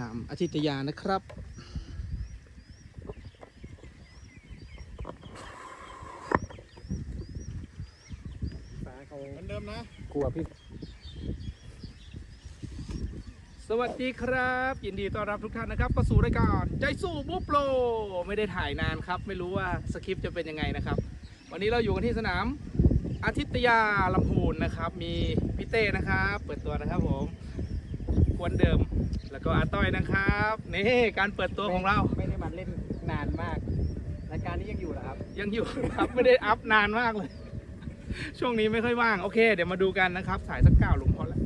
นามอาทิตยานะครับ ฟ้าเขาเหมือนเดิมนะ กลัวพี่สวัสดีครับ ยินดีต้อนรับทุกท่านนะครับเข้าสู่รายการใจสู้บุ๊บโลไม่ได้ถ่ายนานครับ ไม่รู้ว่าสคริปต์จะเป็นยังไงนะครับ วันนี้เราอยู่กันที่สนามอาทิตยาลำพูนนะครับ มีพี่เต้นะครับ เปิดตัวนะครับผมควนเดิม แล้วก็อาต้อยนะครับนี่การเปิดตัวของเรา ไม่ได้มาเล่นนานมากรายการนี้ยังอยู่เหรอครับ ยังอยู่ครับไม่ได้อัพนานมากเลย ช่วงนี้ไม่ค่อยว่างโอเค เดี๋ยวมาดูกันนะครับสายสักเก้าหลุมพอแล้ว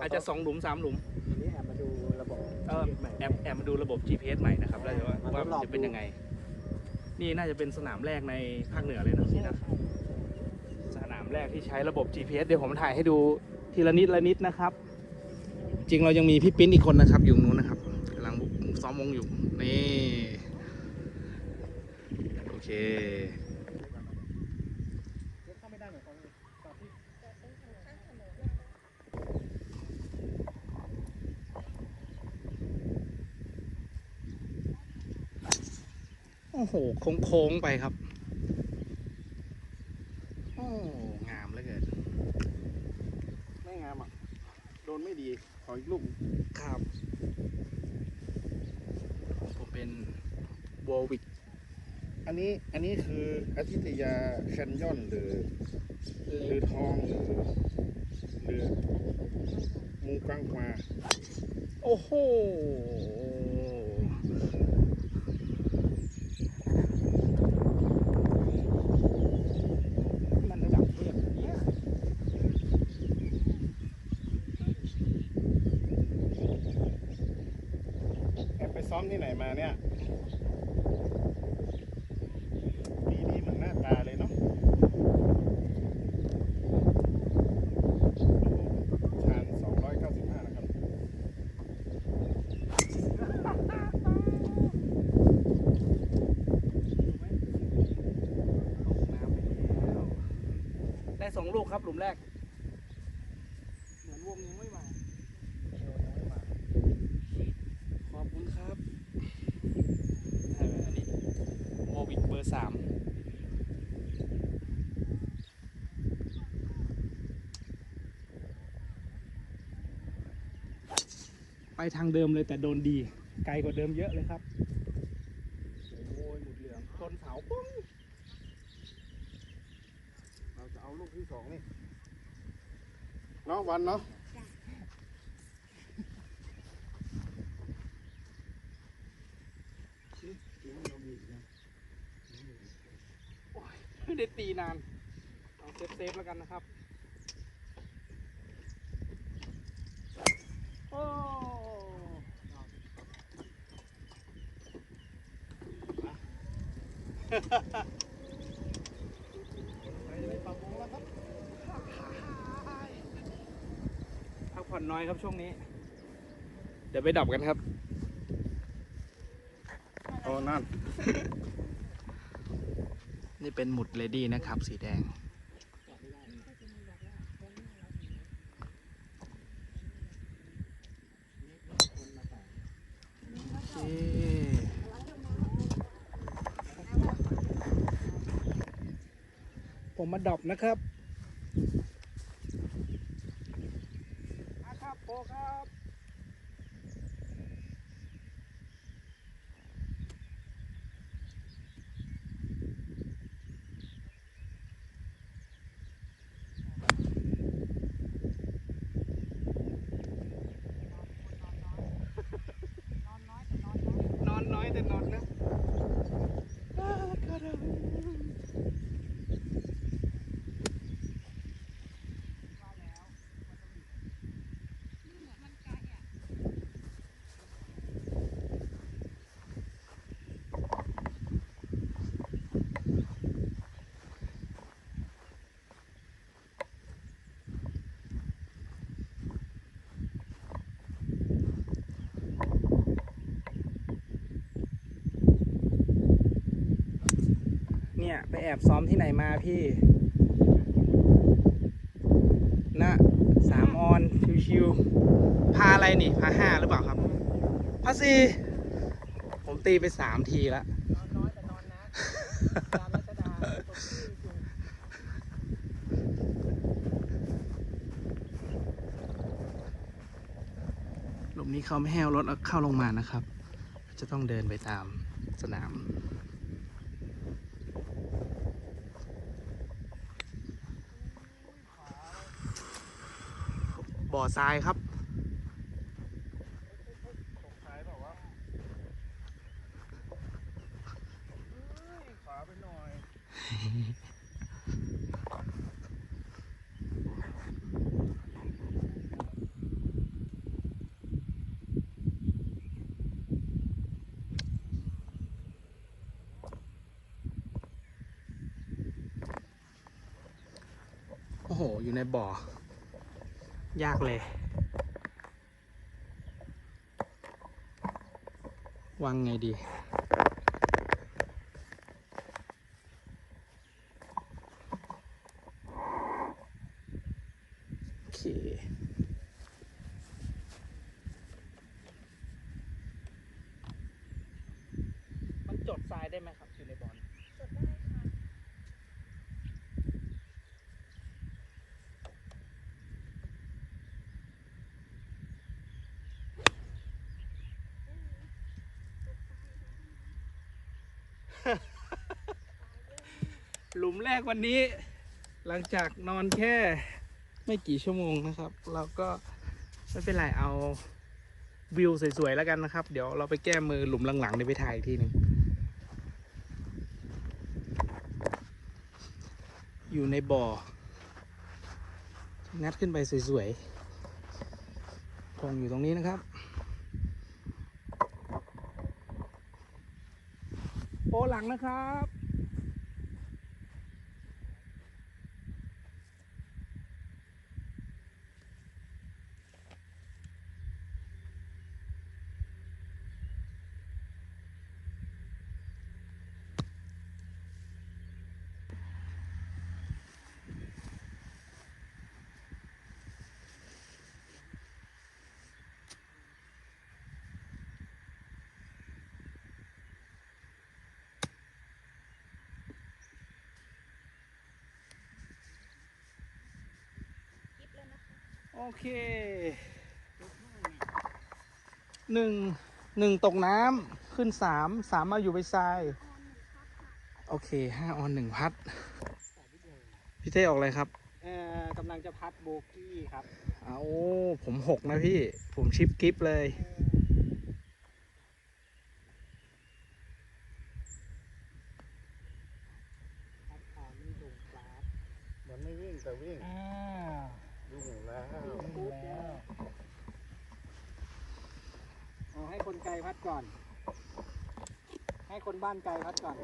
อาจจะสองหลุมสามหลุมวันนี้แอบมาดูระบบเออใหม่แอบแอบมาดูระบบ GPS ใหม่นะครับแล้วว่ามาทดว่าลองจะเป็นดูยังไง นี่น่าจะเป็นสนามแรกในภาคเหนือเลยนะพี่นะสนามแรกที่ใช้ระบบ GPS เดี๋ยวผมถ่ายให้ดูทีละนิดละนิดนะครับ จริงเรายังมีพี่ปิ้นอีกคนนะครับ อยู่นู้นนะครับกำลังซ้อมวงอยู่ นี่ โอเคโอ้โห โค้งๆไปครับ โอ้ งามเหลือเกิน ไม่งามอะ โดนไม่ดี ขออีกลูกครับของผมเป็นวอลวิกอันนี้อันนี้คืออาทิตยาแคนยอนหรือหรือทองหรือหรือมูกังควาโอ้โห มันระดับเทพนะเนี่ย แอบไป ซ้อมที่ไหนมาเนี่ยปีนี้เหมือนหน้าตาเลยเนาะชาน295 นะครับลงน้ำไปแล้วได้สองลูกครับหลุมแรก เหมือนวงยังไม่มา ขอบคุณครับเอออันนี้โมบิกเบอร์สาม ไปทางเดิมเลยแต่โดนดี ไกลกว่าเดิมเยอะเลยครับ โอ้ยหมุดเหลืองชนเสาปุ้งเราจะเอาลูกที่สองนี่เนาะวันเนาะไม่ได้ตีนาน เอาเซฟเซฟๆแล้วกันนะครับ อ้ไปจะได้ปรับวงแล้วครับพักผ่อนน้อยครับช่วงนี้ เดี๋ยวไปดับกันครับโอ้นั่น นี่เป็นหมุดเลดี้นะครับ สีแดง โอเคผมมา ดรอปนะครับมาครับโปครับ นอนน้อยแต่นอนนะอ่ากระดัง เนี่ย ไปแอบซ้อมที่ไหนมาพี่นะสามออนชิวๆพาอะไรนี่พาห้าหรือเปล่าครับพัสซีผมตีไปสามทีแล้วนอนน้อยแต่นอนนะหลุมนี้เขาไม่ให้เอารถเข้าลงมานะครับ จะต้องเดินไปตามสนาม บ่อทรายครับขายแบบว่าขวาไปหน่อยโอ้โห อยู่ในบ่อ ยากเลย วางไงดี โอเคมันจดทรายได้ไหมครับ อยู่ในบ่อน จดได้ค่ะ หลุ มแรกวันนี้ หลังจากนอนแค่ไม่กี่ชั่วโมงนะครับ เราก็ไม่เป็นไรเอาวิวสวยๆแล้วกันนะครับ เดี๋ยวเราไปแก้มือหลุมหลังๆเดี๋ยวไปถ่ายอีกทีหนึ่งอยู่ในบ่อ งัดขึ้นไปสวยๆพงอยู่ตรงนี้นะครับ โปหลังนะครับ โอเคหนึ่งหนึ่งตกน้ำขึ้นสามสามมาอยู่ไปทราย โอเคห้าออนหนึ่งพัด พี่เต้ออกอะไรครับเอ่อกำลังจะพัดโบกี้ครับ เอาผมหกนะพี่ ผมชิปกิฟเลย พัดพานี่ลงกราฟ มันไม่วิ่งแต่วิ่ง อ่า ยุ่งแล้ว ถึงแล้วเอาให้คนไกลพัดก่อน ให้ คนบ้านไกลพัดก่อน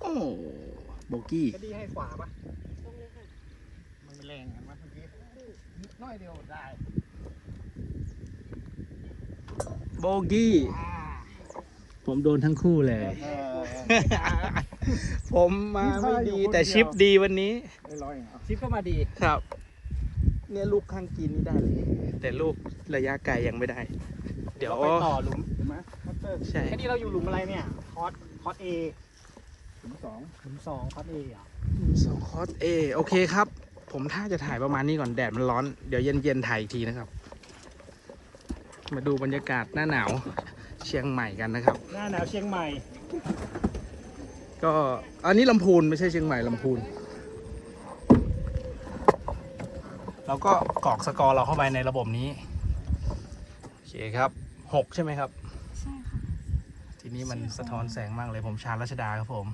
โอ้โบกี้จะดีให้ขวาปะลงเลยค่ะมันแรงกันมาเมื่อกี้นิดน้อยเดียวได้ โบกี้อ่าผมโดนทั้งคู่เลยเออ ผมมาไม่ดีแต่ชิปดีวันนี้ ได้ร้อยอย่างเอาชิปก็มาดี ครับ เนี่ยลูกข้างกินนี่ได้เลย แต่ลูกระยะไกลยังไม่ได้ เดี๋ยว ราไปต่อหลุมเห็นไหมคัตเตอร์ใช่ แค่นี้เราอยู่หลุมอะไรเนี่ย คอสคอสเอถึงสองหลุมสองคอสเออะสองคอร์สเอโอเคครับ ผมถ้าจะถ่ายประมาณนี้ก่อนแดดมันร้อน เดี๋ยวเย็นๆถ่ายอีกทีนะครับ มาดูบรรยากาศหน้าหนาวเชียงใหม่กันนะครับ หน้าหนาวเชียงใหม่ ก็อันนี้ลำพูนไม่ใช่เชียงใหม่ลำพูนเราก็กรอกสกอร์เราเข้าไปในระบบนี้ โอเคครับหกใช่ไหมครับ ใช่ค่ะ ทีนี้มันสะท้อนแสงมากเลยผมชาญรัชดาครับผม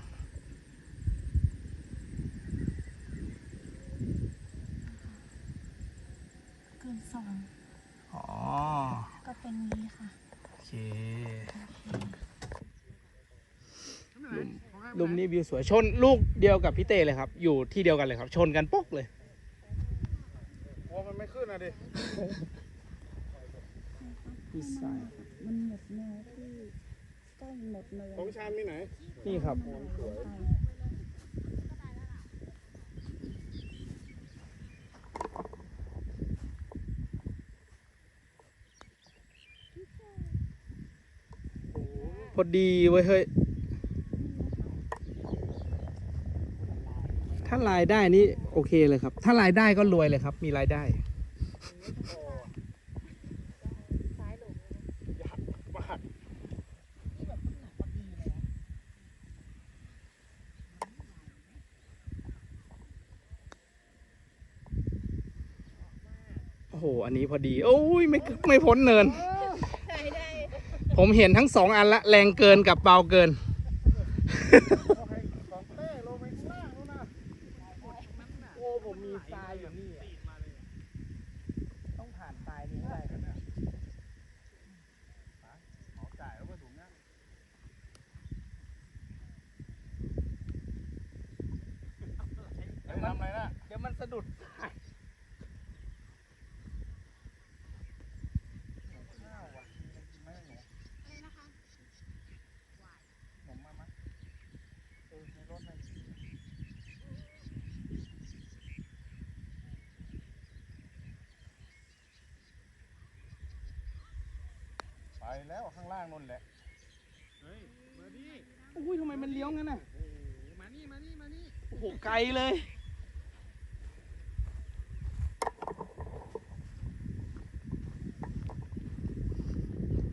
เกินสองอ๋อ ก็เป็นนี้ค่ะ โอเคห ลุมนี้วิวสวยชนลูกเดียวกับพี่เต้เลยครับ อยู่ที่เดียวกันเลยครับ ชนกันป๊กเลยโอ้มันไม่ขึ้นนะดิพี่สายมันแบบแนวที่ใกล้หมดเลยของชามมีไหน นี่ครับสวยพอดีเว้ยเฮ้ย ถ้ารายได้นี่โอเคเลยครับ ถ้ารายได้ก็รวยเลยครับ มีรายได้ โอ้โห อันนี้พอดี โอ้ยไม่ไม่พ้นเนิน ผมเห็นทั้งสองอันละ แรงเกินกับเบาเกิน ของเต้ลงไปข้างล่างนู้นนะ โอ้ ผมมีทรายอยู่นี่อะต้องผ่านทรายนี้ได้ครับ เอาจ่ายแล้วไปถุงเนี้ยเฮ้ย ทำอะไรนะเดี๋ยวมันสะดุดผมมามั้ยเออในรถในไปแล้วข้างล่างนู่นแหละ เฮ้ย มาดิอุ้ยทำไมมันเลี้ยวงั้นน่ะมานี่ มานี่ มานี่ โอ้โห ไกลเลย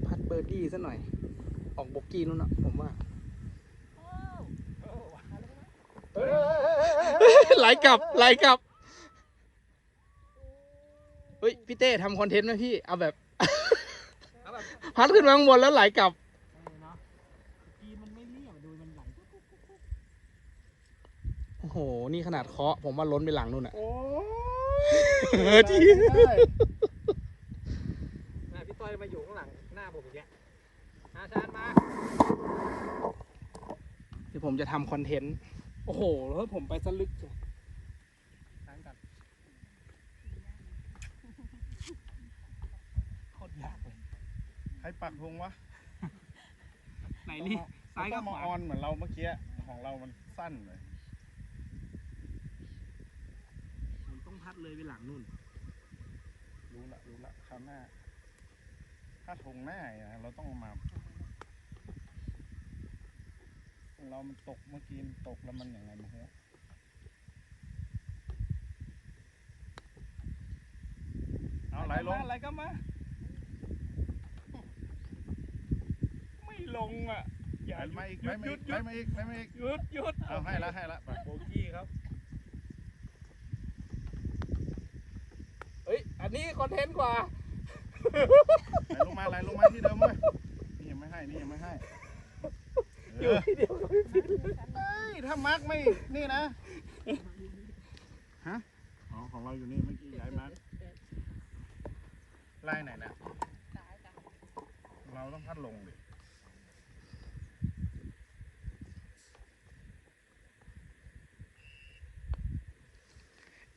พัดเบ อร์ดี้ซะหน่อย ออกโบกี้นู่นน่ะผมว่าไหลกลับไหลกลับเฮ้ยพี่เต้ทำคอนเทนต์ไหมพี่ เอาแบบ พัดขึ้นมาข้างบนแล้วไหลกลับเนาะกีมันไม่เรียบดูมันไหลโอ้โห นี่ขนาดเคาะผมว่าล้นไปหลังนู่นอะโอ้เออที่ได้น่ะพี่ต้อยมาอยู่ข้างหลังหน้า ผมอย่างเงี้ยอาชานมาเดี๋ยวผมจะทำคอนเทนต์ โอ้โห แล้วผมไปสลึกจ้ะทางกันโคตรยากเลย ใครปักธงวะไหนนี่ซ้ายกับต้องขมาวาออนเหมือนเราเมื่อกี้ของเรามันสั้นเลยผมต้องพัดเลยไปหลังนู่น รู้ละรู้ละคราวหน้า ถ้าธงหน้าอะเราต้องเอามาของเรามันตกเมื่อกี้มันตกแล้วมันอย่างไงไมั้งฮะเอาไหลลงไหลก็มา ไม่ลงอะไหลมาอีกไหลมาอีกไหลมาอีกไหลมาอีกหยุดหยุดเอาให้ละให้ละไปโบกี้ครับเฮ้ย อันนี้คอนเทนต์กว่า ไหลลงมาไหลลงมาที่เดิมเว้ยนี่ยังไม่ให้นี่ยังไม่ให้อเอยู่อที่เดียวกับพี่ปิ๊นเฮ้ยถ้ามาร์กไม่นี่นะฮะอ๋อของเราอยู่นี่เมื่อกี้ย้ายมาร์กไล่ไหนนะเราต้องพัดลงดิ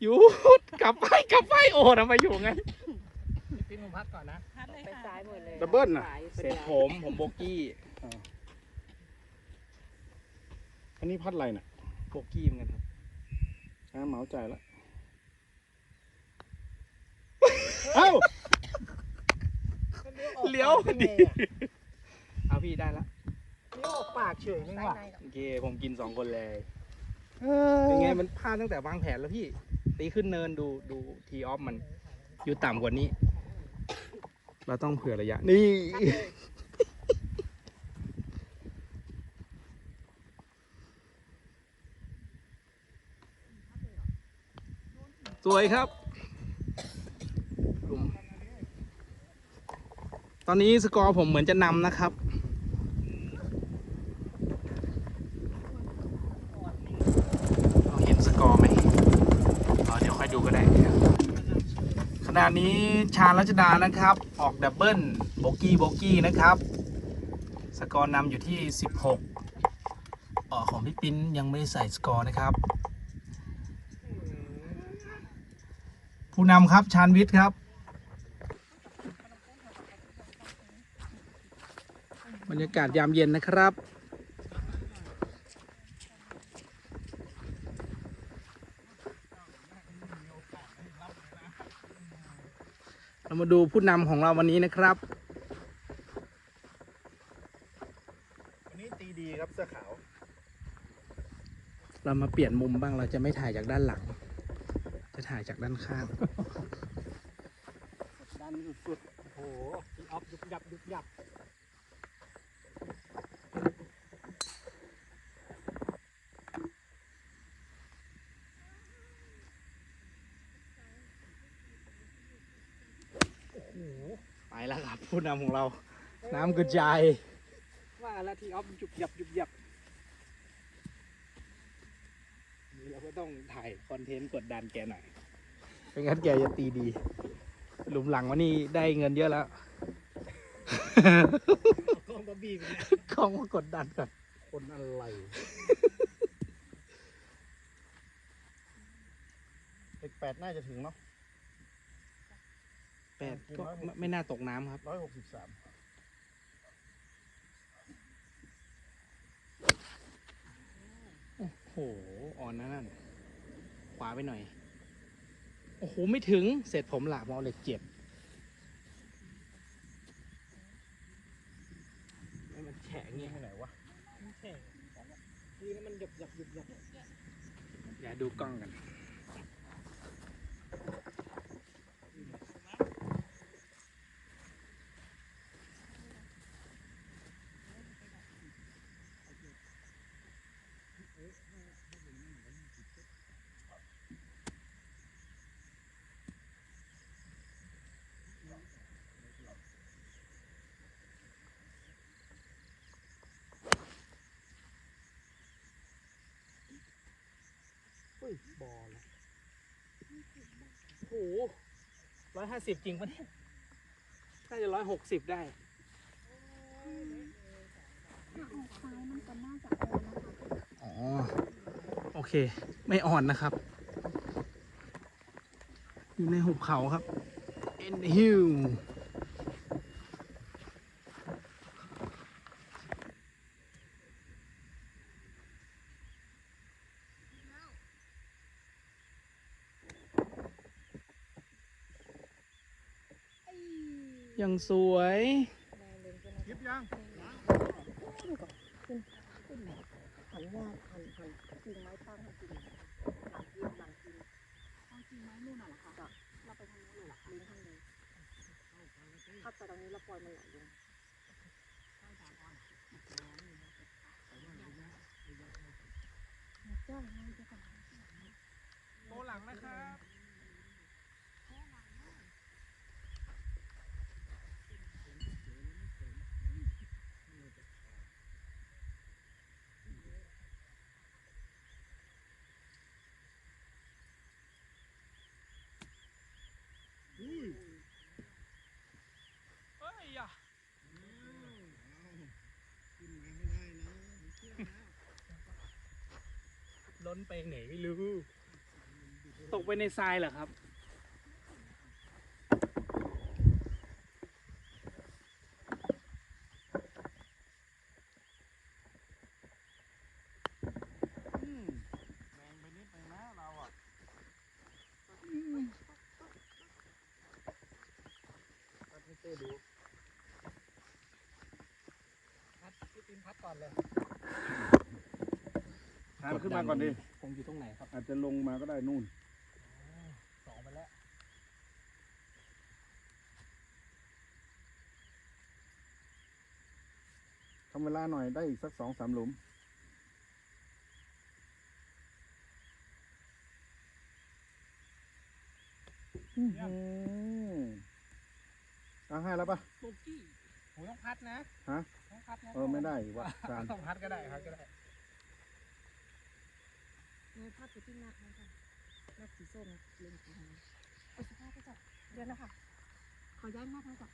หยุดกลับไปกลับไปโอ้ทำไมอยู่ไง พี่ผมพักก่อนนะไปซ้ายหมดเลยดับเบิ้ลน่ะเสร็จผมผมโบกี้อันนี้พัดอะไรน่ะโบกี้เหมือนกันครับอ่าเหมาจ่ายละ เอ้า เลี้ยวดี เอาพี่ได้ละเลี้ยวออกปากเฉยนึงว่ะโอเคผมกินสองคนเลยเป็นไงมันพลาดตั้งแต่วางแผนแล้วพี่ตีขึ้นเนินดูดูทีออฟมัน อยู่ต่ำกว่านี้ เราต้องเผื่อระยะ นี่ สวยครับ ตอนนี้สกอร์ผมเหมือนจะนำนะครับ เราเห็นสกอร์ไหมอ๋อเดี๋ยวค่อยดูก็ได้ข ณะนี้ชาญรัชดานะครับ ออกดับเบิลโบกี้โบกี้นะครับ สกอร์นำอยู่ที่ 16อ๋อของพี่ปิ้นยังไม่ได้ใส่สกอร์นะครับ ผู้นำครับชาญวิทย์ครับ บรรยากาศยามเย็นนะครับ เรา มาดูผู้นำของเราวันนี้นะครับ วันนี้ตีดีครับเสื้อขาว เรามาเปลี่ยนมุมบ้างเราจะไม่ถ่ายจากด้านหลัง จะถ่ายจากด้านข้าง ดันสุดๆโอ้โหพี่ออฟยุบยับยุบยับ ไปแล้วครับ ผู้ นำของเรา น้ำกระจาย ว่าแล้วที่ออฟยุบยับยุบยับนี่เราก็ต้องถ่ายคอนเทนต์กดดันแกหน่อยไม่งั้นแกจะตีดี หลุมหลังวันนี้ได้เงินเยอะแล้วกล้องบอบบี้ไปเนี่ยกล้องมากดดันก่อน คนอะไรเด็กแปดน่าจะถึงเนาะ แปดก็ไม่ไม่น่าตกน้ำครับ ร้อยหกสิบสามโอ้โห อ่อนนะนั่น ขวาไปหน่อย โอ้โห ไม่ถึง เสร็จผมละมเอาเหล็กเจ็บให้มันแฉะเงี้ยที่ไหนวะใช่ดีนะมันยุบยับยุบยับอย่าดูกล้องกัน เฮ้ยบอลละโอ้โหร้อยห้าสิบจริงปะเนี่ยน่าจะร้อยหกสิบได้ถ้าออกซ้ายมันก็น่าจะโอนนะคะอ๋อโอเค ไม่อ่อนนะครับ อยู่ในหุบเขาครับ In the hill ยัง สวยคลิปยังหันหน้าหันหันกิ่งไม้ตั้งให้กิ่งหลังกินหลังกินเอาจริงไหมนู่นน่ะเหรอคะเราไปทางนู้นเลยลิงทางนี้พัดไปตรงนี้แล้วปล่อยมันไหลลงเจ้าให้เจ้าก่อนโบหลังนะครับ ล้นไปไหนไม่รู้ ตกไปในทรายเหรอครับอืมแรงไปนิดนึงนะเราอะตัดให้เต้ดู พัดพี่ตินพัดก่อนเลยทานขึ้นมาก่อนดิผมอยู่ตรงไหนครับ อาจจะลงมาก็ได้นู่นสองไปแล้วทำเวลาหน่อยได้อีกสักสองสามหลุมอือหือเอาให้แล้วปะโบกี้ผมต้องพัดนะ ฮะ ต้องพัดนะ เออ ไม่ได้วะทานต้องพัดก็ได้พัดก็ได้ ในภาพคือที่หน้าเขาค่ะหน้าสีส้มเล็งสีทางเอาสิภาพไปจับเดี๋ยวนะคะขอย้ายหน้าทางก่อน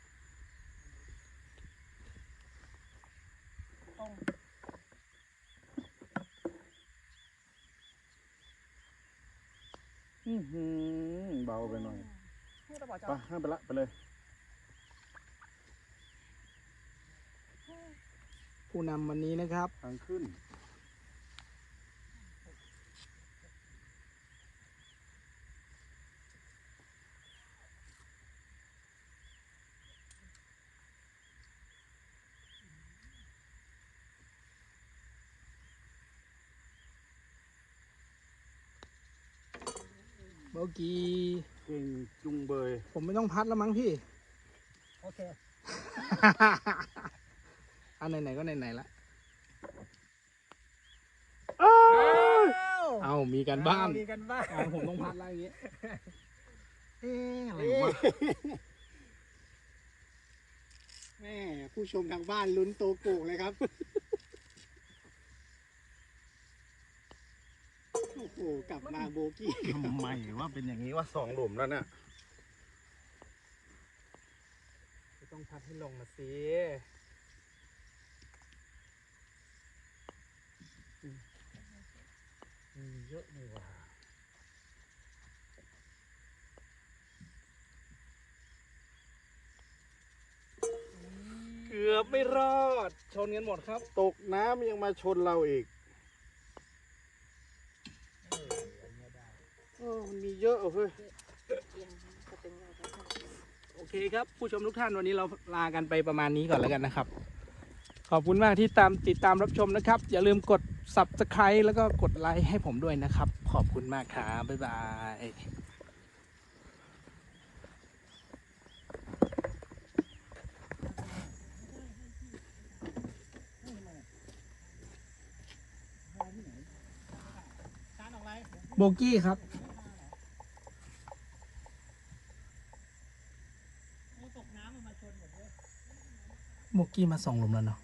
ต้องอือหือเบาไปหน่อยให้เราบอกจะไปให้ไปละไปเลยผู้นำวันนี้นะครับทางขึ้น เมื่อกี้เก่งจุงเบย ผมไม่ต้องพัดแล้วมั้งพี่ โอเค อันไหนๆก็ไหนๆละอ้าวเอามีกันบ้านมีกันบ้านเอาผมต้องพัดแล้วอย่างงี้เอ๊ะอะไรวะแม่ผู้ชมทางบ้านลุ้นโตโกูเลยครับ โอ้โหกลับมาโบกี้ทำไมว่าเป็นอย่างนี้ว่าสองหลุมแล้วเนี่ยต้องพัดให้ลงมาสิมีเยอะนี่ว่าเกือบไม่รอด ชนกันหมดครับ ตกน้ำยังมาชนเราอีกเออ มันมีเยอะเฮ้ยโอเคครับผู้ชมทุกท่านวันนี้เราลากันไปประมาณนี้ก่อนแล้วกันนะครับ ขอบคุณมากที่ตามติดตามรับชมนะครับ อย่าลืมกด subscribe แล้วก็กดไลค์ให้ผมด้วยนะครับ ขอบคุณมากครับบ๊ายบายโบกี้ครับ โบกี้มาส่งหลุมแล้วเนาะ